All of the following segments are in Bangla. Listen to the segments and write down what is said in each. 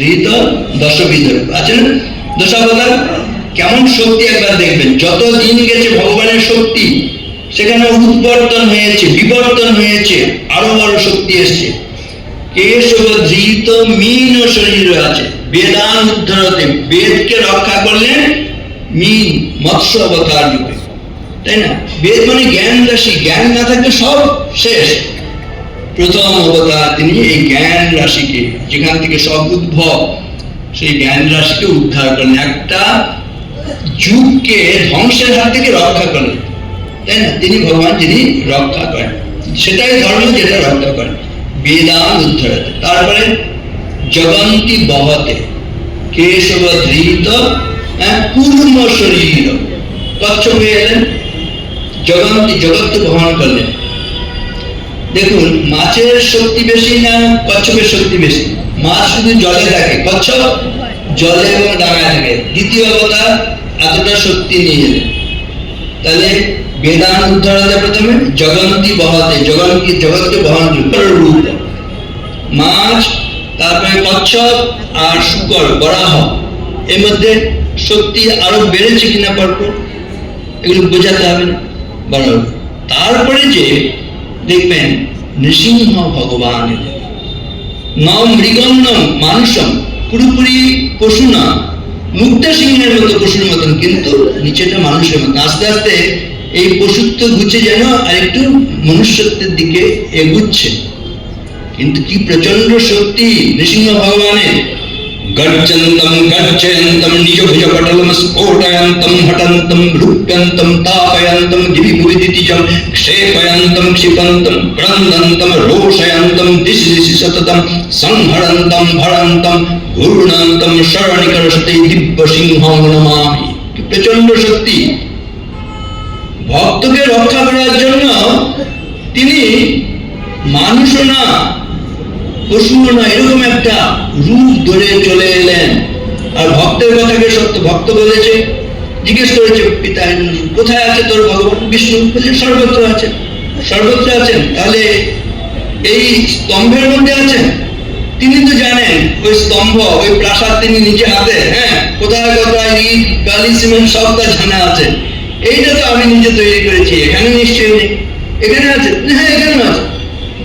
ধৃত দশবিধ আছে না দশাবতার কেমন শক্তি একবার দেখবেন? যত দিন গেছে ভগবানের শক্তি, সেখানে উৎবর্তন হয়েছে, বিবর্তন হয়েছে, আরও বড় শক্তি এসছে। কেশব ধৃত মিন শরীর আছে। বেদান উদ্ধরতে বেদকে রক্ষা করলেন মিন মৎস্য অবতার তাই না? বেদ মানে জ্ঞান রাশি জ্ঞান না থাকলে সব শেষ। প্রথম অবতার তিনি এই জ্ঞান রাশিকে যেখান থেকে সব উদ্ভব সেই জ্ঞান রাশিকে উদ্ধার করলেন একটা যুগকে ধ্বংসের হাত থেকে রক্ষা করলেন তাই না? তিনি ভগবান যিনি রক্ষা করেন। সেটাই ধর্ম যেটা রক্ষা করেন। বেদান উদ্ধার তারপরে জগন্তি বহতে। কেশব ধৃত হ্যাঁ, কুর্ম শরীর। কচ্ছপ এলেন। জগন্তি জগৎকে বহন করলেন। দেখুন, মাছের শক্তি বেশি না কচ্ছপের শক্তি বেশি? মাছ শুধু জলে থাকে। কচ্ছপ জলে এবং ডাঙায় থাকে। দ্বিতীয় কথা, এতটা শক্তি নিয়ে এলেন তাহলে বেদান উদ্ধার হতে প্রথমে জগন্তি বহাতে, জগন্তি, জগৎকে বহন রূপ। মাছ, তারপরে কচ্ছপ আর শুকর, বরাহ। এর মধ্যে শক্তি আরও বেড়েছে কিনা পরপর, এগুলো বোঝাতে হবে না। তারপরে যে দেখবেন, নৃসিংহ ভগবান। ন মৃগন্ন মানুষম, পুরোপুরি পশু না। মুক্তা সিংহের মতো পশুর মতন, কিন্তু নিচেটা মানুষের মতন আস্তে আস্তে এই পশুত্ব ঘুচে যেন আরেকটু মনুষ্যত্বের দিকে এগুচ্ছে। কিন্তু কি প্রচণ্ড শক্তি নৃসিংহ ভগবানের। ভুজ পটলম স্ফোটয়ন্তম হটন্তম রূপ্যন্তম তাপয়ন্তম দিবি মুদিতিজম ক্ষেপয়ন্তম ক্ষিপন্তম ক্রন্দন্তম রোষয়ন্তম দিশি দিশি সততম সংহরন্তম ভরন্তম ঘূর্ণন্তম শরণিকরসতে দিব্য সিংহ নমামি প্রচণ্ড শক্তি ভক্তকে রক্ষা করার জন্য তিনি মানুষও না পশুও না এরকম একটা রূপ ধরে চলে এলেন। আর ভক্তের কথাকে সত্য, ভক্ত বলেছে, জিজ্ঞেস করেছে, পিতা কোথায় আছে তোর ভগবান? বিষ্ণু? বলছে, সর্বত্র আছে সর্বত্র আছেন? তাহলে এই স্তম্ভের মধ্যে আছেন? তিনি তো জানেন, ওই স্তম্ভ, ওই প্রাসাদ তিনি নিজে হাতে হ্যাঁ? কোথায় কোথায়, ইট, বালি, সিমেন্ট, সব তার জানা আছে। এইটা তো আমি নিজে তৈরি করেছি এখানে নিশ্চয়ই নেই। এখানে আছে হ্যাঁ এখানে আছে।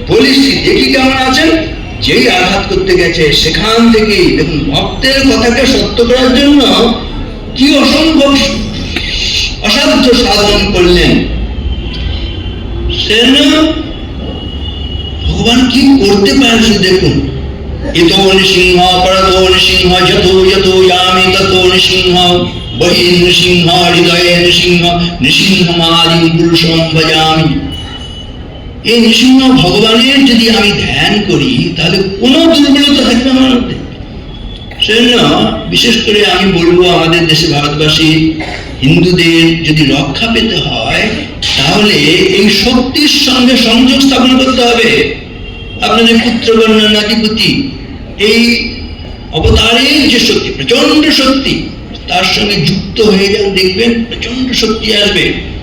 বলিস দেখি কেমন আছেন? যেই আঘাত করতে গেছে, সেখান থেকেই, দেখুন, ভক্তের কথাকে সত্য করার জন্য কি অসম্ভব অসাধ্য সাধন করলেন। সে ভগবান কি করতে পারেন শুধু দেখুন। ইতো নৃসিংহ পরতো নৃসিংহ যতো যতো যামি ততো নৃসিংহ বহি নৃসিংহ হৃদয়ে নৃসিংহ নৃসিংহ মাদিম পুরুষম ভজামি এই নৃসিংহ ভগবানের যদি আমি ধ্যান করি, তাহলে কোনো দুর্বলতা থাকবে আমার মধ্যে। সেজন্য বিশেষ করে আমি বলব আমাদের দেশে ভারতবাসী, হিন্দুদের যদি রক্ষা পেতে হয়, তাহলে এই শক্তির সঙ্গে সংযোগ স্থাপন করতে হবে। আপনাদের পুত্র পুত্রকন্যা নাতিপতি এই অবতারের যে শক্তি প্রচণ্ড শক্তি, তার সঙ্গে যুক্ত হয়ে যান, দেখবেন প্রচণ্ড শক্তি আসবে।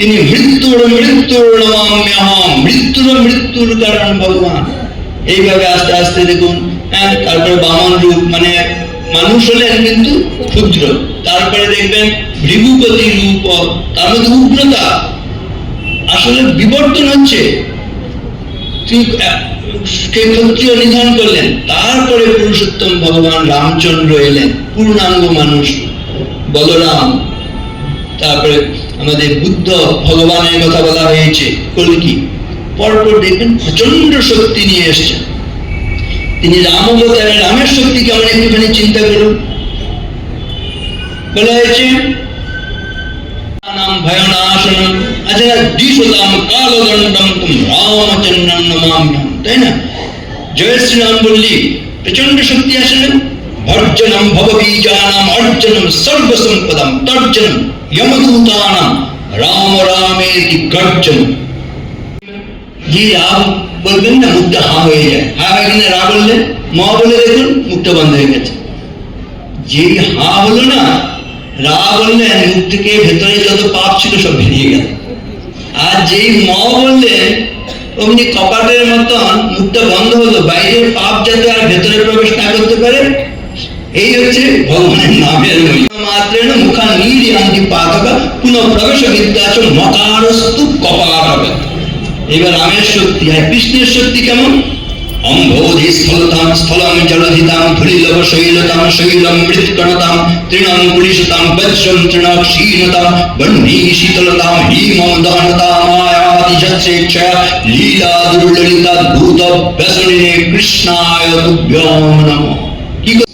তিনি মৃত্যুর মৃত্যুর মৃত্যুর মৃত্যুর কারণ ভগবান। এইভাবে আস্তে আস্তে দেখুন হ্যাঁ তারপরে বামন রূপ মানে মানুষ হলেন কিন্তু ক্ষুদ্র। তারপরে দেখবেন ভৃগুপতি রূপ তার মধ্যে উগ্রতা। আসলে বিবর্তন হচ্ছে। ক্ষত্রিয় নিধন করলেন, তারপরে পুরুষোত্তম ভগবান রামচন্দ্র এলেন, পূর্ণাঙ্গ মানুষ, বলরাম, তারপরে আমাদের বুদ্ধ ভগবানের কথা বলা হয়েছে। কলকি পরপর দেখবেন প্রচণ্ড শক্তি নিয়ে এসছেন তিনি রাম অবতারের রামের শক্তি কেমন একটুখানি চিন্তা করুন। বলা হয়েছে, নাম ভয়নাশনম আচ্ছা দ্বিশতাম কালদণ্ডম তুম রামচন্দ্রম নমাম্যহম। তাই না? জয় শ্রীরাম বললি প্রচণ্ড শক্তি আসলেন ভর্জনম ভববীজানাম অর্জনম সর্বসম্পদম, তর্জনম যমদূতানাম রাম রামেতি গর্জনম। যে রাম বলবেন না মুখটা হা হয়ে যায়। হা কিনা রা বললেন ম বলে দেখুন মুখটা বন্ধ হয়ে গেছে। যেই হা হলো না রা বললেন মুখ থেকে ভেতরে যত পাপ ছিল সব বেরিয়ে গেল। আর যেই ম বললেন অমনি কপাটের মতন মুখটা বন্ধ হলো, বাইরের পাপ যাতে আর ভেতরে প্রবেশ না করতে পারে এই হচ্ছে ভগবানের নামের মাত্রেণ মুখা নীরিয়ান্তি পাতক পুনঃ প্রবেশ বিদ্যাচ মকারস্তু কপাটক এবার রামের শক্তি আর কৃষ্ণের শক্তি কেমন? অম্ভোধি স্থলতাম, স্থলম জলধিতাম, ধুলিলভ শৈলতাম, শৈলম মৃৎকণতাম তৃণম পুলিশতাম বজ্রম তৃণ ক্ষীণতাম বহ্নি শীতলতাম, হিমম দহনতাম মায়াতি যৎসেচ্ছয়া লীলা দুর্ললিতা ভূত ব্যসনিনে কৃষ্ণায় তুভ্যম নমঃ।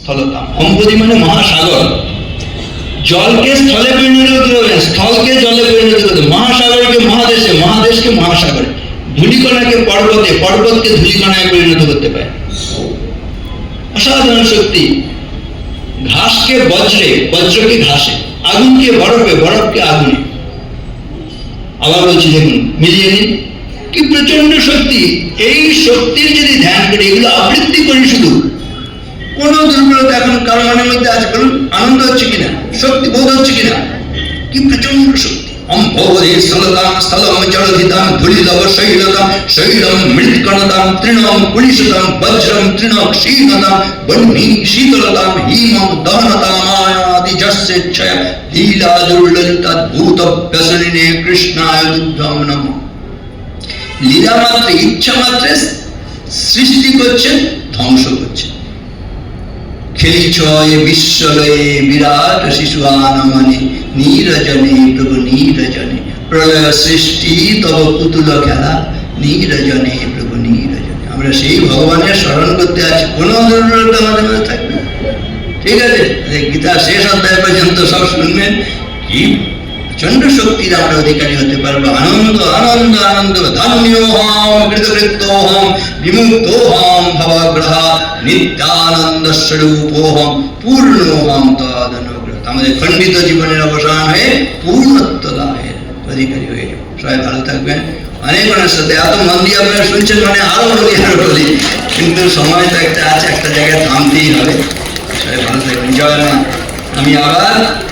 স্থলতাম অম্বোধি মানে মহাসাগর? জলকে স্থলে পরিণত করতে স্থলকে জলে পরিণত করতে মহাসাগরকে মহাদেশে, মহাদেশকে মহাসাগরে। ধূলিকণাকে পর্বতে, পর্বতকে ধূলিকণায় পরিণত করতে পারে। অসাধারণ শক্তি। ঘাসকে বজ্রে, বজ্রকে ঘাসে, আগুনকে বরফে, বরফকে আগুনে। আবার বলছি, দেখুন, মিলিয়ে নিন। কি প্রচণ্ড শক্তি। এই শক্তির যদি ধ্যান করি, এগুলো আবৃত্তি করি শুধু কোন দুর্বলতা এখন কারও মনের মধ্যে আছে? বলুন, আনন্দ হচ্ছে কিনা? শক্তি বোধ হচ্ছে কিনা? কি প্রচণ্ড শক্তি? অম্ভোদে স্থলতাম স্থলম জলধিতাম ধুলিলব শৈলতাম শৈলম মৃৎকণতাম তৃণম কুলিশতাম বজ্রম তৃণ ক্ষীণতাম বহ্নি শীতলতাম হিমম দহনতাম মায়াদি যস্যেচ্ছয় লীলা কৃষ্ণায় নমঃ। লীলা মাত্রে ইচ্ছা মাত্রে সৃষ্টি করছে ধ্বংস করছে খেলিছ এ বিশ্বলয়ে বিরাট শিশু আনমনে, নীরজনে প্রভু নীরজনে, প্রলয় সৃষ্টি তব পুতুল খেলা, নীরজনে প্রভু নীরজনে। আমরা সেই ভগবানের স্মরণ করতে আছি। কোন দুর্বলতা আমাদের মধ্যে থাকবে। ঠিক আছে? গীতা শেষ অধ্যায় পর্যন্ত সব শুনবেন। কি প্রচণ্ড শক্তির আমরা অধিকারী হতে পারব আনন্দ আনন্দ আনন্দ ধন্যোহম কৃতকৃতোহম বিমুক্তোহম, ভবগ্রহ নিত্যানন্দ স্বরূপোহম পূর্ণোহম তদনুগ্রহ আমাদের খণ্ডিত জীবনের অবসান হয়ে পূর্ণত্ব লাভের অধিকারী হয়ে সবাই ভালো থাকবেন। অনেক মানুষ সাথে এত মন দিয়ে আপনারা শুনছেন মানে আরও বলি বলি। কিন্তু সময় তো একটা আছে, একটা জায়গায় থামতেই হবে। সবাই ভালো থাকবেন। জয় মা। আমি আবার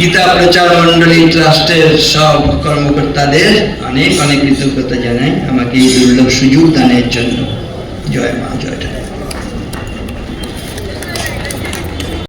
গীতা প্রচার মন্ডলী ট্রাস্টের সব কর্মকর্তাদের অনেক অনেক কৃতজ্ঞতা জানাই। আমাকে এই দুর্লভ সুযোগ দানের জন্য। জয় মা, জয় ঠাকুর।